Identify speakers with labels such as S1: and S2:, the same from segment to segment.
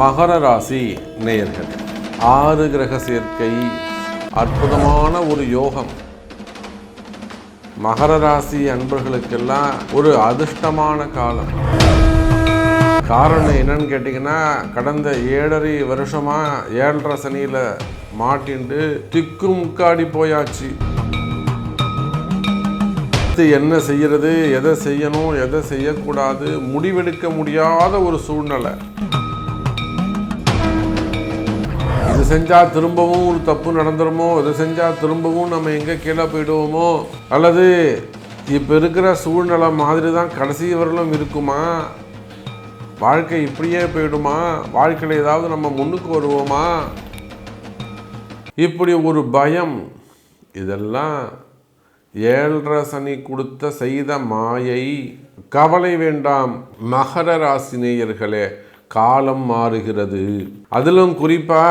S1: மகர ராசி நேயர்கள் ஆறு கிரக சேர்க்கை அற்புதமான ஒரு யோகம். மகர ராசி அன்பர்களுக்கெல்லாம் ஒரு அதிர்ஷ்டமான காலம். காரணம் என்னன்னு கேட்டிங்கன்னா கடந்த ஏழரை வருஷமா ஏழரை சனியில் மாட்டிண்டு திக்கு முக்காடி போயாச்சு. அடுத்து என்ன செய்யறது எதை செய்யணும் எதை செய்யக்கூடாது முடிவெடுக்க முடியாத ஒரு சூழ்நிலை. அது செஞ்சால் திரும்பவும் ஒரு தப்பு நடந்துருமோ? இது செஞ்சால் திரும்பவும் நம்ம எங்கே கீழே போயிடுவோமோ? அல்லது இப்போ இருக்கிற சூழ்நிலை மாதிரி தான் கடைசி வரலும் இருக்குமா? வாழ்க்கை இப்படியே போயிடுமா? வாழ்க்கையில் ஏதாவது நம்ம முன்னுக்கு வருவோமா? இப்படி ஒரு பயம் இதெல்லாம் ஏழரை சனி கொடுத்த செய்த மாயை. கவலை வேண்டாம் மகர ராசி நேயர்களே காலம் மாறுகிறது. அதிலும் குறிப்பா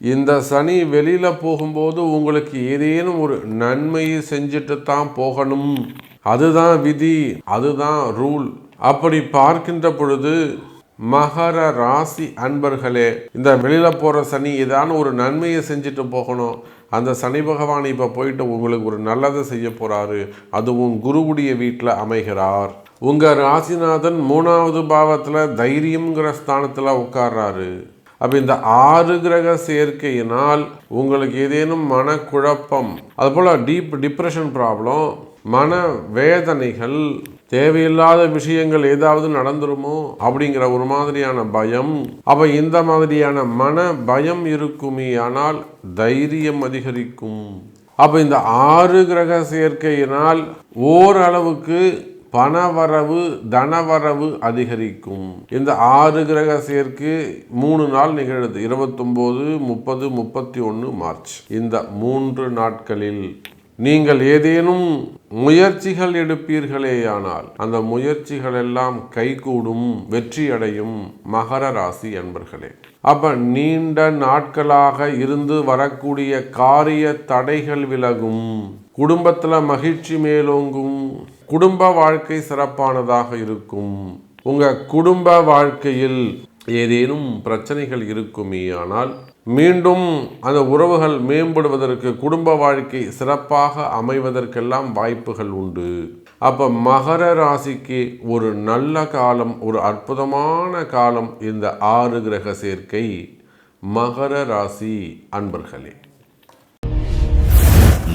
S1: இந்த சனி வெளியில் போகும்போது உங்களுக்கு ஏதேனும் ஒரு நன்மையை செஞ்சுட்டு தான் போகணும். அதுதான் விதி அதுதான் ரூல். அப்படி பார்க்கின்ற பொழுது மகர ராசி அன்பர்களே இந்த வெளியில் போகிற சனி ஏதான ஒரு நன்மையை செஞ்சுட்டு போகணும். அந்த சனி பகவான் இப்போ போயிட்டு உங்களுக்கு ஒரு நல்லதை செய்ய போகிறாரு அதுவும் குருவுடைய வீட்டில் அமைகிறார். உங்கள் ராசிநாதன் மூணாவது பாவத்தில் தைரியங்கிற ஸ்தானத்தில் உட்கார்றாரு. அப்போ இந்த ஆறு கிரக சேர்க்கையினால் உங்களுக்கு ஏதேனும் மனக்குழப்பம் அதுபோல் டீப் டிப்ரெஷன் ப்ராப்ளம் மன வேதனைகள் தேவையில்லாத விஷயங்கள் ஏதாவது நடந்துருமோ அப்படிங்கிற ஒரு மாதிரியான பயம் அப்போ இந்த மாதிரியான மன பயம் இருக்குமே ஆனால் தைரியம் அதிகரிக்கும். அப்போ இந்த ஆறு கிரக சேர்க்கையினால் ஓரளவுக்கு பணவரவு தனவரவு அதிகரிக்கும். இந்த ஆறு கிரக சேர்க்கு மூணு நாள் நிகழுது. இருபத்தொம்போது முப்பது முப்பத்தி ஒன்று மார்ச். இந்த மூன்று நாட்களில் நீங்கள் ஏதேனும் முயற்சிகள் எடுப்பீர்களேயானால் அந்த முயற்சிகள் எல்லாம் கைகூடும் வெற்றியடையும் மகர ராசி அன்பர்களே. அப்ப நீண்ட நாட்களாக இருந்து வரக்கூடிய காரிய தடைகள் விலகும். குடும்பத்தில் மகிழ்ச்சி மேலோங்கும் குடும்ப வாழ்க்கை சிறப்பானதாக இருக்கும். உங்கள் குடும்ப வாழ்க்கையில் ஏதேனும் பிரச்சனைகள் இருக்குமே ஆனால் மீண்டும் அந்த உறவுகள் மேம்படுவதற்கு குடும்ப வாழ்க்கை சிறப்பாக அமைவதற்கெல்லாம் வாய்ப்புகள் உண்டு. அப்போ மகர ராசிக்கு ஒரு நல்ல காலம் ஒரு அற்புதமான காலம் இந்த ஆறு கிரக சேர்க்கை. மகர ராசி அன்பர்களே.